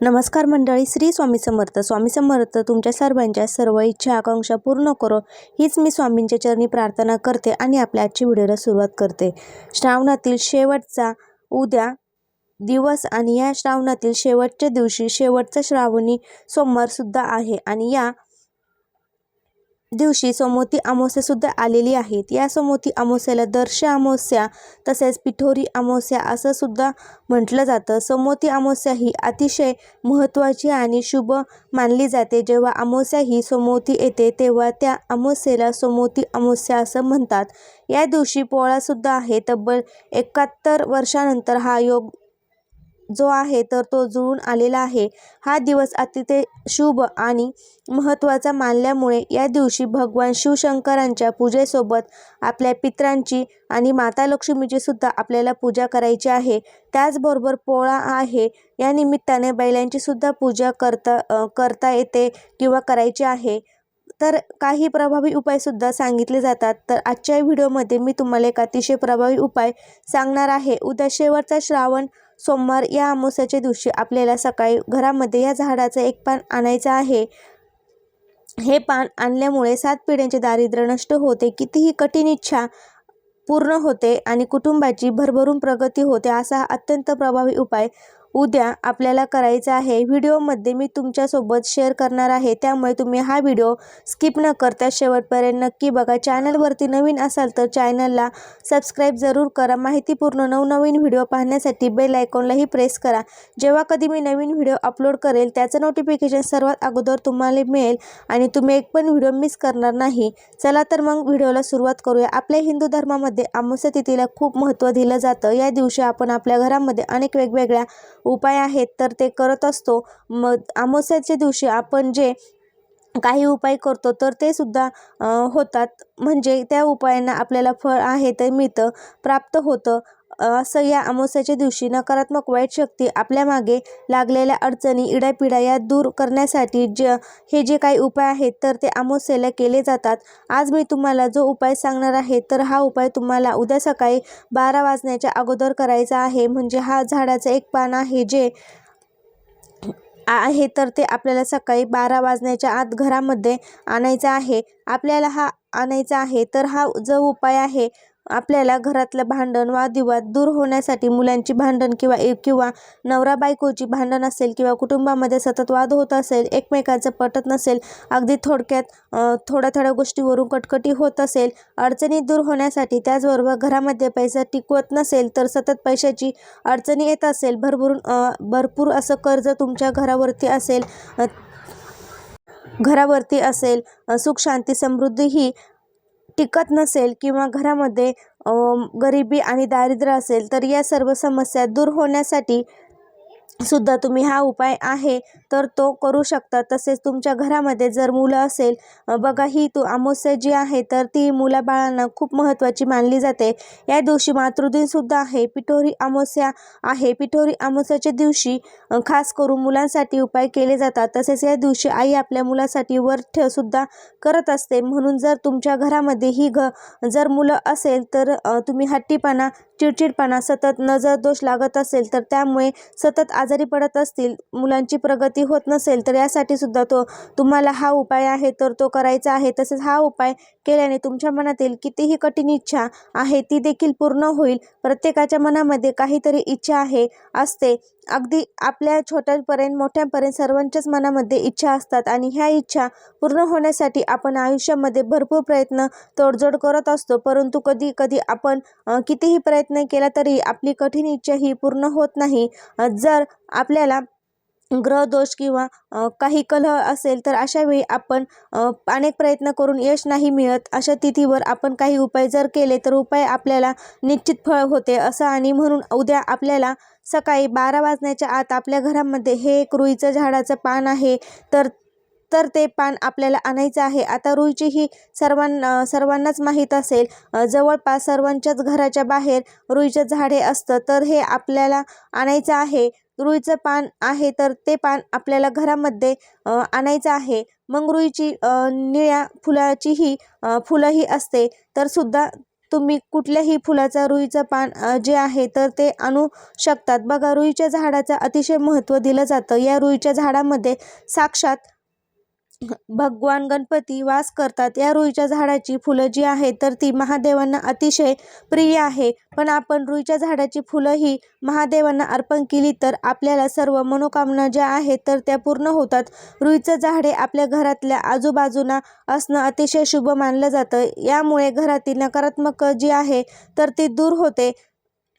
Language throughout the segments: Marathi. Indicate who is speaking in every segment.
Speaker 1: नमस्कार मंडळी श्री स्वामी समर्थ. स्वामी समर्थ तुमच्या सर्वांच्या सर्व इच्छा आकांक्षा पूर्ण करो. हीच मी स्वामींच्या चरणी प्रार्थना करते आणि आपल्या आजची व्हिडिओला सुरुवात करते. श्रावणातील शेवटचा उद्या दिवस आणि या श्रावणातील शेवटच्या दिवशी शेवटचा श्रावणी सोमवारसुद्धा आहे आणि या दिवशी सोमोती अमावस्यासुद्धा आलेली आहेत या सोमोती अमावस्याला दर्श अमावस्या तसेच पिठोरी अमावस्या असं सुद्धा म्हटलं जातं. सोमोती अमावस्या ही अतिशय महत्त्वाची आणि शुभ मानली जाते. जेव्हा अमावस्या ही सोमोती येते तेव्हा त्या अमावस्येला सोमोती अमावस्या असं म्हणतात. या दिवशी पोळासुद्धा आहे. तब्बल एकाहत्तर वर्षानंतर हा योग जो आहे तर तो जुळून आलेला आहे. हा दिवस अतिशय शुभ आणि महत्त्वाचा मानल्यामुळे या दिवशी भगवान शिवशंकरांच्या पूजेसोबत आपल्या पित्रांची आणि माता लक्ष्मीची सुद्धा आपल्याला पूजा करायची आहे. त्याचबरोबर पोळा आहे. या निमित्ताने बैलांची सुद्धा पूजा करता करता येते किंवा करायची आहे. तर काही प्रभावी उपायसुद्धा सांगितले जातात. तर आजच्या व्हिडिओमध्ये मी तुम्हाला एक अतिशय प्रभावी उपाय सांगणार आहे. उद्या शेवटचा श्रावण सोमवार या अमावस्याच्या दिवशी आपल्याला सकाळी घरामध्ये या झाडाचं एक पान आणायचं आहे. हे पान आणल्यामुळे सात पिढ्यांचे दारिद्र्य नष्ट होते. कितीही कठीण इच्छा पूर्ण होते आणि कुटुंबाची भरभरून प्रगती होते असा अत्यंत प्रभावी उपाय उद्या आपल्याला करायचं आहे. व्हिडिओमध्ये मी तुमच्यासोबत शेअर करणार आहे. त्यामुळे तुम्ही हा व्हिडिओ स्किप न करता शेवटपर्यंत नक्की बघा. चॅनलवरती नवीन असाल तर चॅनलला सबस्क्राईब जरूर करा. माहितीपूर्ण नवनवीन व्हिडिओ पाहण्यासाठी बेल आयकॉनलाही प्रेस करा. जेव्हा कधी मी नवीन व्हिडिओ अपलोड करेल त्याचं नोटिफिकेशन सर्वात अगोदर तुम्हाला मिळेल आणि तुम्ही एक पण व्हिडिओ मिस करणार नाही. चला तर मग व्हिडिओला सुरुवात करूया. आपल्या हिंदू धर्मामध्ये अमावस्या तिथीला खूप महत्त्व दिलं जातं. या दिवशी आपण आपल्या घरामध्ये अनेक वेगवेगळ्या उपाय आहेत तर ते करत असतो. मग अमावस्याच्या दिवशी आपण जे काही उपाय करतो तर ते सुद्धा होतात. म्हणजे त्या उपायांना आपल्याला फळ आहे ते मिळतं प्राप्त होतं. असं या अमावस्याच्या दिवशी नकारात्मक वाईट शक्ती आपल्या मागे लागलेल्या अडचणी इडापिडा या दूर करण्यासाठी ज हे जे काही उपाय आहेत तर ते अमावस्येला केले जातात. आज मी तुम्हाला जो उपाय सांगणार आहे तर हा उपाय तुम्हाला उद्या सकाळी बारा वाजण्याच्या अगोदर करायचा आहे. म्हणजे हा झाडाचं एक पान आहे जे आहे तर ते आपल्याला सकाळी बारा वाजण्याच्या आत घरामध्ये आणायचा आहे. आपल्याला हा आणायचा आहे तर हा जो उपाय आहे आपल्याला घरातलं भांडण वादविवाद दूर होण्यासाठी मुलांची भांडण किंवा ए किंवा नवरा बायकोची भांडण असेल किंवा कुटुंबामध्ये सतत वाद होत असेल एकमेकांचं पटत नसेल अगदी थोडक्यात थोड्या थोड्या गोष्टीवरून कटकटी होत असेल अडचणी दूर होण्यासाठी त्याचबरोबर घरामध्ये पैसा टिकवत नसेल तर सतत पैशाची अडचणी येत असेल भरभरून भरपूर असं कर्ज तुमच्या घरावरती असेल घरावरती असेल सुख शांती समृद्धी ही टिकत नसेल किंवा घरामध्ये गरिबी आणि दारिद्र्य असेल तर या सर्व समस्या दूर होण्यासाठी सुद्धा तुम्ही हा उपाय आहे. तर तो करू शकता तसेच तुमच्या घरामध्ये जर मुलं असेल बघा ही तू अमावस्या जी आहे तर ती मुलाबाळांना खूप महत्त्वाची मानली जाते. या दिवशी मातृदिनसुद्धा आहे. पिठोरी अमावस्या आहे. पिठोरी अमावस्याच्या दिवशी खास करून मुलांसाठी उपाय केले जातात. तसेच या दिवशी आई आपल्या मुलासाठी वरठसुद्धा करत असते. म्हणून जर तुमच्या घरामध्ये ही घ जर मुलं असेल तर तुम्ही हट्टीपणा चिडचिडपणा सतत नजर दोष लागत असेल तर त्यामुळे सतत आजारी पडत असतील. मुलांची प्रगती होत नसेल तर यासाठी सुद्धा तो तुम्हाला हा उपाय आहे तर तो करायचा आहे. तसेच हा उपाय केल्याने तुमच्या मनातील कितीही कठीण इच्छा आहे ती देखील पूर्ण होईल. प्रत्येकाच्या मनामध्ये काहीतरी इच्छा आहे असते. अगदी आपल्या छोट्यापर्यंत मोठ्यापर्यंत सर्वांच्याच मनामध्ये इच्छा असतात आणि ह्या इच्छा पूर्ण होण्यासाठी आपण आयुष्यामध्ये भरपूर प्रयत्न तोडजोड करत असतो. परंतु कधी कधी आपण कितीही प्रयत्न केला तरी आपली कठीण इच्छा ही पूर्ण होत नाही. जर आपल्याला ग्रहदोष किंवा काही कलह असेल तर अशा वेळी आपण अनेक प्रयत्न करून यश नाही मिळत. अशा तिथीवर आपण काही उपाय जर केले तर उपाय आपल्याला निश्चित फळ होते असं आणि म्हणून उद्या आपल्याला सकाळी बारा वाजण्याच्या आत आपल्या घरामध्ये हे एक रुईचं झाडाचं पान आहे. तर तर ते पान आपल्याला आणायचं आहे. आता रुईची ही सर्वांना सर्वांनाच माहीत असेल. जवळपास सर्वांच्याच घराच्या बाहेर रुईचं झाडे असतं. तर हे आपल्याला आणायचं आहे. रुईचं पान आहे तर ते पान आपल्याला घरामध्ये आणायचं आहे. मग रुईची निळ्या फुलाचीही फुलंही असते. तर सुद्धा तुम्ही कुठल्याही फुलाचा रुईचं पान जे आहे तर ते आणू शकतात. बघा रुईच्या झाडाचं अतिशय महत्त्व दिलं जातं. या रुईच्या झाडामध्ये साक्षात भगवान गणपती वास करतात. या रुईच्या झाडाची फुलं जी आहेत तर ती महादेवांना अतिशय प्रिय आहे. पण आपण रुईच्या झाडाची फुलं ही महादेवांना अर्पण केली तर आपल्याला सर्व मनोकामना ज्या आहेत तर त्या पूर्ण होतात. रुईचं झाडे आपल्या घरातल्या आजूबाजूला असणं अतिशय शुभ मानलं जातं. यामुळे घरातील नकारात्मक जी आहे तर ती दूर होते.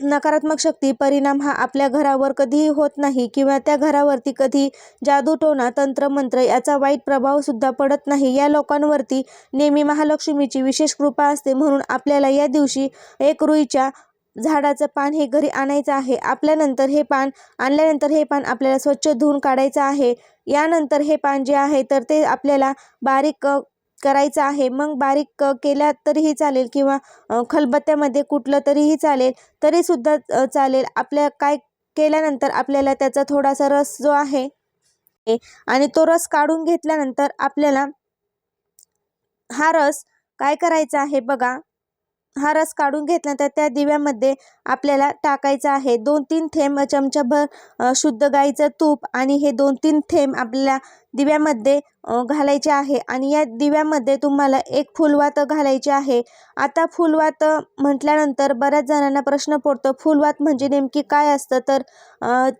Speaker 1: नकारात्मक शक्ती परिणाम हा आपल्या घरावर कधीही होत नाही किंवा त्या घरावरती कधी जादूटोणा तंत्रमंत्र याचा वाईट प्रभावसुद्धा पडत नाही. या लोकांवरती नेहमी महालक्ष्मीची विशेष कृपा असते म्हणून आपल्याला या दिवशी एक रुईच्या झाडाचं पान हे घरी आणायचं आहे. आपल्यानंतर हे पान आणल्यानंतर हे पान आपल्याला स्वच्छ धुवून काढायचं आहे. यानंतर हे पान जे आहे तर ते आपल्याला बारीक करायचं आहे. मग बारीक केल्या तरीही चालेल किंवा खलबत्त्यामध्ये कुठलं तरीही चालेल तरीसुद्धा चालेल. आपल्या काय केल्यानंतर आपल्याला त्याचा थोडासा रस जो आहे आणि तो रस काढून घेतल्यानंतर आपल्याला हा रस काय करायचा आहे बघा. हा रस काढून घेतल्यानंतर त्या दिव्यामध्ये आपल्याला टाकायचा आहे. दोन तीन थेंब चमचाभर शुद्ध गाईचं तूप आणि हे दोन तीन थेंब आपल्या दिव्यामध्ये घालायचे आहे. आणि या दिव्यामध्ये तुम्हाला एक फुलवात घालायची आहे. आता फुलवात म्हटल्यानंतर बऱ्याच जणांना प्रश्न पडतो फुलवात म्हणजे नेमकी काय असतं? तर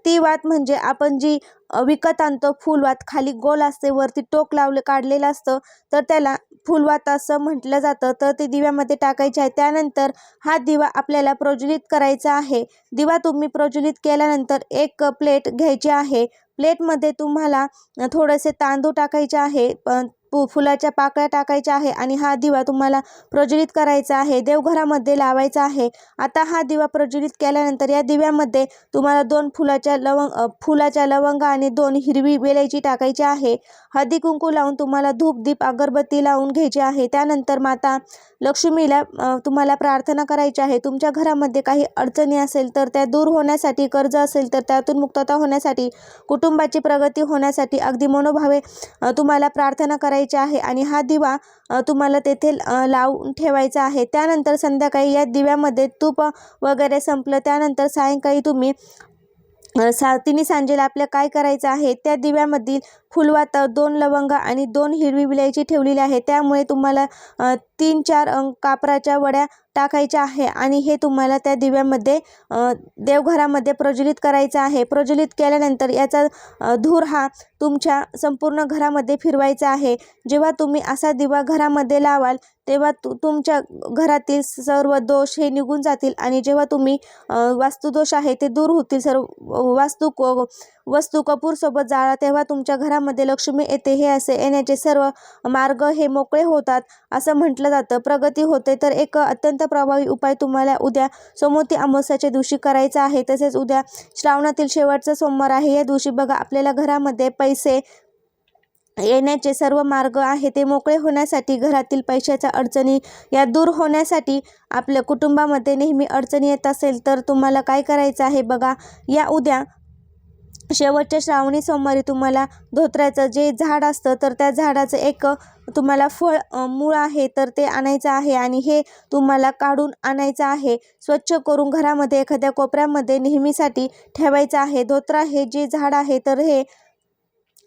Speaker 1: ती वात म्हणजे आपण जी विकत आणतो फुलवात खाली गोल असते वरती टोक लावलं काढलेलं असतं तर त्याला फुलवात असं म्हटलं जातं. तर ते दिव्यामध्ये टाकायचे आहे. त्यानंतर हा दिवा आपल्याला प्रज्वलित करायचा आहे. दिवा तुम्ही प्रज्वलित केल्यानंतर एक प्लेट घ्यायची आहे. प्लेटमध्ये तुम्हाला थोडेसे तांदूळ टाकायचे आहे. पु फुलाच्या पाकळ्या टाकायच्या आहे आणि हा दिवा तुम्हाला प्रज्वलित करायचा आहे. देवघरामध्ये लावायचा आहे. आता हा दिवा प्रज्वलित केल्यानंतर या दिव्यामध्ये तुम्हाला दोन फुलाच्या लवंग फुलाच्या लवंग आणि दोन हिरवी वेलायची टाकायची आहे. हळदी कुंकू लावून तुम्हाला धूप दीप अगरबत्ती लावून घ्यायची आहे. त्यानंतर माता लक्ष्मीला तुम्हाला प्रार्थना करायची आहे. तुमच्या घरामध्ये काही अडचणी असेल तर त्या दूर होण्यासाठी कर्ज असेल तर त्यातून मुक्तता होण्यासाठी कुटुंबाची प्रगती होण्यासाठी अगदी मनोभावे तुम्हाला प्रार्थना करायची आहे आणि हा दिवा तुम्हाला तेथे लावून ठेवायचा आहे. त्यानंतर संध्याकाळी या दिव्यामध्ये तूप वगैरे संपलं. त्यानंतर सायंकाळी तुम्ही सा तिन्ही सांजेला आपल्या काय करायचं आहे त्या दिव्यामधील फुलवाता दोन लवंगा आणि दोन हिरवी विलायची ठेवलेली आहे. त्यामुळे तुम्हाला तीन चार कापराच्या वड्या टाकायच्या आहे आणि हे तुम्हाला त्या दिव्यामध्ये देवघरामध्ये प्रज्वलित करायचं आहे. प्रज्वलित केल्यानंतर याचा धूर हा तुमच्या संपूर्ण घरामध्ये फिरवायचा आहे. जेव्हा तुम्ही असा दिवा घरामध्ये लावाल तेव्हा तु तुमच्या घरातील सर्व दोष हे निघून जातील आणि जेव्हा तुम्ही वास्तुदोष आहे ते दूर होतील. सर्व वास्तू को वस्तू कपूरसोबत जाळा तेव्हा तुमच्या घरा घरामध्ये लक्ष्मी येते हे असे येण्याचे सर्व मार्ग हे मोकळे होतात. असं म्हटलं जातं. प्रगती होते तर एक अत्यंत प्रभावी उपाय तुम्हाला उद्या सोमवती अमावस्याच्या दिवशी करायचा आहे. तसेच उद्या श्रावणातील शेवटचा सोमवार आहे. या दिवशी बघा आपल्याला घरामध्ये पैसे येण्याचे सर्व मार्ग आहे ते मोकळे होण्यासाठी घरातील पैशाच्या अडचणी या दूर होण्यासाठी आपल्या कुटुंबामध्ये नेहमी अडचणी येत असेल तर तुम्हाला काय करायचं आहे बघा. या उद्या शेवटच्या श्रावणी सोमवारी तुम्हाला धोत्र्याचं जे झाड असतं तर त्या झाडाचं एक तुम्हाला फळ मूळ आहे तर ते आणायचं आहे आणि हे तुम्हाला काढून आणायचं आहे. स्वच्छ करून घरामध्ये एखाद्या कोपऱ्यामध्ये नेहमीसाठी ठेवायचं आहे. धोत्रा हे जे झाड आहे तर हे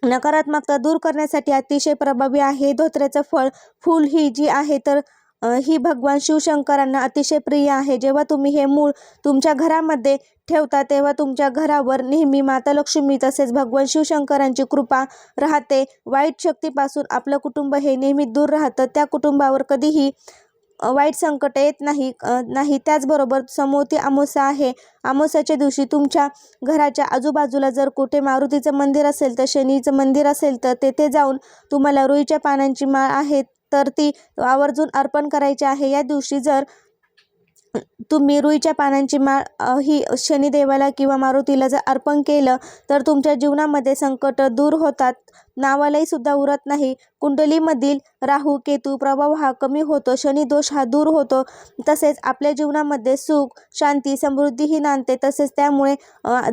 Speaker 1: नकारात्मकता दूर करण्यासाठी अतिशय प्रभावी आहे. धोत्र्याचं फळ फूल ही जी आहे तर ही भगवान शिवशंकरांना अतिशय प्रिय आहे. जेव्हा तुम्ही हे मूळ तुमच्या घरामध्ये ठेवता तेव्हा तुमच्या घरावर नेहमी माता लक्ष्मी तसेच भगवान शिवशंकरांची कृपा राहते. वाईट शक्तीपासून आपलं कुटुंब हे नेहमी दूर राहतं. त्या कुटुंबावर कधीही वाईट संकट येत नाही नाही. त्याचबरोबर समोती आमोसा आहे. आमोसाच्या दिवशी तुमच्या घराच्या आजूबाजूला जर कुठे मारुतीचं मंदिर असेल तर शनीचं मंदिर असेल तर तेथे जाऊन तुम्हाला रुईच्या पानांची माळ आहे. तर ती आवर्जून अर्पण करायची आहे. या दिवशी जर तुम्ही रुईच्या पानांची माळ ही शनिदेवाला किंवा मारुतीला जर अर्पण केलं तर तुमच्या जीवनामध्ये संकट दूर होतात. नावालाही सुद्धा उरत नाही. कुंडलीमधील राहू केतू प्रभाव हा कमी होतो. शनिदोष हा दूर होतो. तसेच आपल्या जीवनामध्ये सुख शांती समृद्धीही नांदते. तसेच त्यामुळे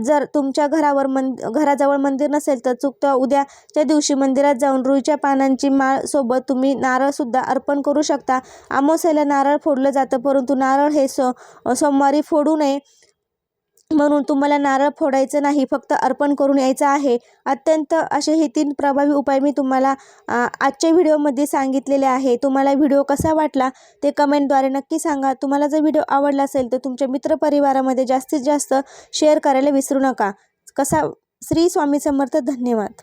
Speaker 1: जर तुमच्या घरावर मन घराजवळ मंदिर नसेल तर चुकतं उद्याच्या दिवशी मंदिरात जाऊन रुईच्या पानांची माळ सोबत तुम्ही नारळसुद्धा अर्पण करू शकता. आमोसेला नारळ फोडलं जातं परंतु नारळ हे सो सोमवारी फोडू नये. म्हणून तुम्हाला नारळ फोडायचं नाही फक्त अर्पण करून यायचं आहे. अत्यंत असे हे तीन प्रभावी उपाय मी तुम्हाला आजच्या व्हिडिओमध्ये सांगितलेले आहे. तुम्हाला व्हिडिओ कसा वाटला ते कमेंटद्वारे नक्की सांगा. तुम्हाला जर व्हिडिओ आवडला असेल तर तुमच्या मित्रपरिवारामध्ये जास्तीत जास्त शेअर करायला विसरू नका. कसा श्री स्वामी समर्थ धन्यवाद.